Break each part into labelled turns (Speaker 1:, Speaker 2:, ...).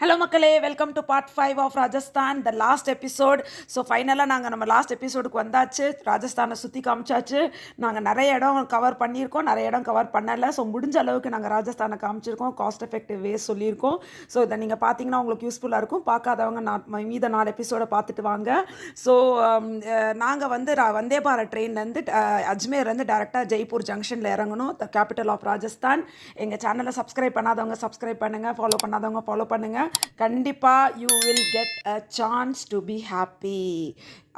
Speaker 1: Hello மக்களே. Welcome to part five of Rajasthan the last episode so ஃபைனலாக நாங்கள் நம்ம லாஸ்ட் எபிசோடுக்கு வந்தாச்சு. ராஜஸ்தானை சுற்றி காமிச்சாச்சு. நாங்கள் நிறைய இடம் கவர் பண்ணியிருக்கோம். நிறைய இடம் கவர் பண்ணலை. ஸோ முடிஞ்ச அளவுக்கு நாங்கள் ராஜஸ்தானை காமிச்சிருக்கோம். காஸ்ட் எஃபெக்டிவ் வேஸ் சொல்லியிருக்கோம். ஸோ இதை நீங்கள் பார்த்தீங்கன்னா உங்களுக்கு யூஸ்ஃபுல்லாக இருக்கும். பார்க்காதவங்க நான் மீத நாலு எபிசோடை பார்த்துட்டு வாங்க. ஸோ um, நாங்கள் வந்து ரா- வந்தே பாரத் ட்ரெயின்லேருந்து அஜ்மேர்லேருந்து டேரெக்டாக ஜெய்ப்பூர் ஜங்ஷனில் இறங்கணும். த கேபிட்டல் ஆஃப் ராஜஸ்தான் எங்கள் சேனலை சப்ஸ்கிரைப் பண்ணாதவங்க சப்ஸ்கிரைப் பண்ணுங்கள் ஃபாலோ பண்ணாதவங்க ஃபாலோ பண்ணுங்கள் கண்டிப்பாக you will get a chance to be happy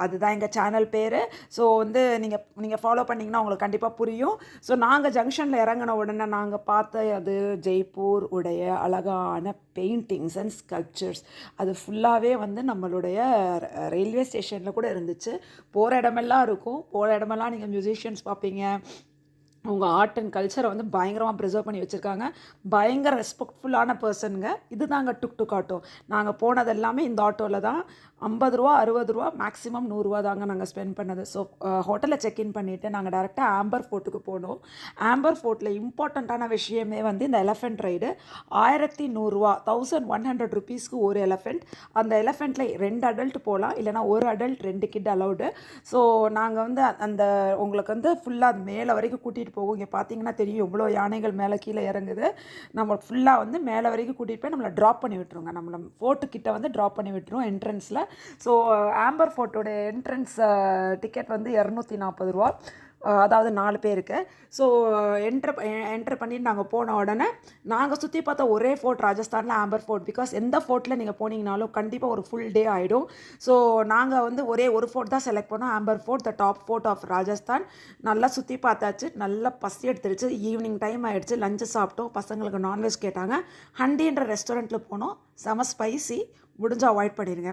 Speaker 1: அதுதான் எங்கள் சேனல் பேர். ஸோ வந்து நீங்கள் நீங்கள் ஃபாலோ பண்ணிங்கன்னா உங்களுக்கு கண்டிப்பாக புரியும். ஸோ நாங்கள் ஜங்ஷனில் இறங்கின உடனே நாங்கள் பார்த்த அது ஜெய்ப்பூர் உடைய அழகான பெயிண்டிங்ஸ் அண்ட் ஸ்கல்ப்சர்ஸ் அது ஃபுல்லாகவே வந்து நம்மளுடைய ரயில்வே ஸ்டேஷனில் கூட இருந்துச்சு. போகிற இடமெல்லாம் இருக்கும். போகிற இடமெல்லாம் நீங்கள் மியூசிஷியன்ஸ் பார்ப்பீங்க. அவங்க ஆர்ட் அண்ட் கல்ச்சரை வந்து பயங்கரமாக ப்ரிசர்வ் பண்ணி வச்சுருக்காங்க. பயங்கர ரெஸ்பெக்ட்ஃபுல்லான பர்சனுங்க இது தாங்க டுக் டுக் ஆட்டோ நாங்கள் போனது எல்லாமே இந்த ஆட்டோவில் தான். ஐம்பது ரூபா அறுபது ரூபா மேக்ஸிமம் நூறுரூவா தாங்க நாங்கள் ஸ்பெண்ட் பண்ணது. ஸோ ஹோட்டலில் செக்இன் பண்ணிவிட்டு நாங்கள் டேரெக்டாக ஆம்பர் ஃபோர்ட்டுக்கு போனோம். ஆம்பர் ஃபோர்ட்டில் இம்பார்ட்டண்ட்டான விஷயமே வந்து இந்த எலஃபெண்ட் ரைடு ஆயிரத்தி நூறுரூவா தௌசண்ட் ஒன் ஹண்ட்ரட் ருபீஸ்க்கு ஒரு எலஃபெண்ட் அந்த எலஃபெண்ட்டில் ரெண்டு அடல்ட் போகலாம் இல்லைனா ஒரு அடல்ட் ரெண்டு கிட் அலௌடு ஸோ நாங்கள் வந்து அந்த உங்களுக்கு வந்து ஃபுல்லாக அது மேலே வரைக்கும் கூட்டிகிட்டு போகும். இங்கே பார்த்தீங்கன்னா தெரியும் எவ்வளோ யானைகள் மேலே கீழே இறங்குது. நம்ம ஃபுல்லாக வந்து மேலே வரைக்கும் கூட்டிகிட்டு போய் நம்மளை ட்ராப் பண்ணி விட்டுருங்க. நம்மளை ஃபோர்ட்டுக்கிட்ட வந்து ட்ராப் பண்ணி விட்டுரும் என்ட்ரன்ஸில் ஸோ ஆம்பர் ஃபோர்ட்டோட என்ட்ரன்ஸ் டிக்கெட் வந்து இரநூத்தி நாற்பது ரூபா. அதாவது நாலு பேருக்கு. ஸோ என்ட்ரு என்ட்ரு பண்ணிட்டு நாங்கள் போன உடனே நாங்கள் சுற்றி பார்த்த ஒரே ஃபோர்ட் ராஜஸ்தானில் ஆம்பர் ஃபோர்ட் பிகாஸ் எந்த ஃபோர்ட்டில் நீங்கள் போனீங்கனாலும் கண்டிப்பாக ஒரு ஃபுல் டே ஆகிடும் ஸோ நாங்கள் வந்து ஒரே ஒரு ஃபோர்ட் தான் செலக்ட் பண்ணோம். Amber fort the top fort of Rajasthan. நல்லா சுற்றி பார்த்தாச்சு. நல்லா பசி எடுத்துருச்சு. ஈவினிங் டைம் ஆகிடுச்சு லஞ்சு சாப்பிட்டோம். பசங்களுக்கு நான்வெஜ் கேட்டாங்க. ஹண்டின்ற ரெஸ்டாரண்ட்டில் போனோம். செம ஸ்பைசி முடிஞ்சால் அவாய்ட் பண்ணிடுங்க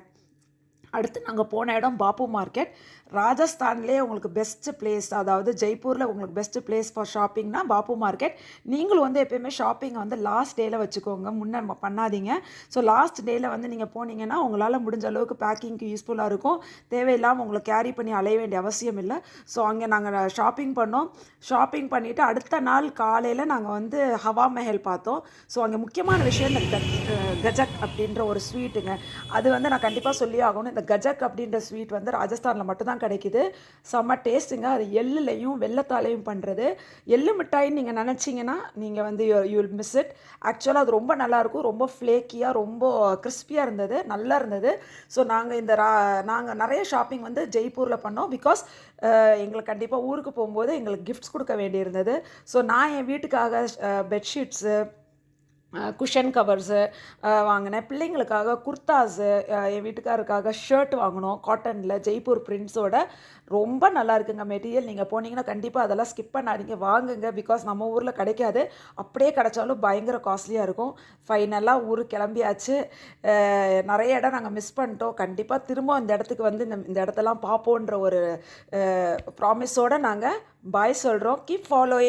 Speaker 1: அடுத்து நாங்கள் போன இடம் பாப்பு மார்க்கெட். ராஜஸ்தான்லேயே உங்களுக்கு பெஸ்ட்டு பிளேஸ் அதாவது ஜெய்ப்பூரில் உங்களுக்கு best place for ஷாப்பிங்னா Pappu market. நீங்களும் வந்து எப்பயுமே ஷாப்பிங்கை வந்து லாஸ்ட் டேயில் வச்சுக்கோங்க. முன்னே பண்ணாதீங்க. ஸோ லாஸ்ட் டேயில் வந்து நீங்கள் போனீங்கன்னா உங்களால் முடிஞ்ச அளவுக்கு பேக்கிங்க்கு யூஸ்ஃபுல்லாக இருக்கும். தேவையில்லாமல் உங்களை கேரி பண்ணி அலைய வேண்டிய அவசியம் இல்லை. ஸோ அங்கே நாங்கள் ஷாப்பிங் பண்ணோம். ஷாப்பிங் பண்ணிவிட்டு அடுத்த நாள் காலையில் நாங்கள் வந்து ஹவா மெஹல் பார்த்தோம். ஸோ அங்கே முக்கியமான விஷயம் இந்த கஜக் அப்படின்ற ஒரு ஸ்வீட்டுங்க அது வந்து நான் கண்டிப்பாக சொல்லி ஆகணும். கஜக் அப்படின்ற ஸ்வீட் வந்து ராஜஸ்தானில் மட்டும்தான் கிடைக்குது. செம்ம டேஸ்ட்டுங்க அது எள்ளுலையும் வெள்ளத்தாலையும் பண்ணுறது எள்ளு மிட்டாயின்னு நீங்கள் நினச்சிங்கன்னா நீங்கள் வந்து யூ வில் மிஸ் இட் ஆக்சுவலாக அது ரொம்ப நல்லாயிருக்கும். ரொம்ப ஃப்ளேக்கியாக ரொம்ப கிறிஸ்பியாக இருந்தது. நல்லா இருந்தது. ஸோ நாங்கள் இந்த ரா நாங்கள் நிறைய ஷாப்பிங் வந்து ஜெய்ப்பூரில் பண்ணோம். பிகாஸ் எங்களுக்கு கண்டிப்பாக ஊருக்கு போகும்போது எங்களுக்கு கிஃப்ட்ஸ் கொடுக்க வேண்டியிருந்தது. ஸோ நான் என் வீட்டுக்காக பெட்ஷீட்ஸு குஷன் கவர்ஸு வாங்கினேன். பிள்ளைங்களுக்காக குர்தாஸு என் வீட்டுக்காரருக்காக ஷர்ட் வாங்கினோம். காட்டனில் ஜெய்ப்பூர் பிரிண்ட்ஸோட ரொம்ப நல்லா இருக்குங்க மெட்டீரியல். நீங்கள் போனீங்கன்னா கண்டிப்பாக அதெல்லாம் ஸ்கிப் பண்ணாதீங்க. வாங்குங்க. பிகாஸ் நம்ம ஊரில் கிடைக்காது. அப்படியே கிடைச்சாலும் பயங்கர காஸ்ட்லியாக இருக்கும். ஃபைனலாக ஊர் கிளம்பியாச்சு. நிறைய இடம் நாங்கள் மிஸ் பண்ணிட்டோம். கண்டிப்பாக திரும்ப இந்த இடத்துக்கு வந்து இந்த இந்த இடத்தெல்லாம் பார்ப்போன்ற ஒரு ப்ராமிஸோடு நாங்கள் பாய் சொல்கிறோம் கீப் ஃபாலோயிங்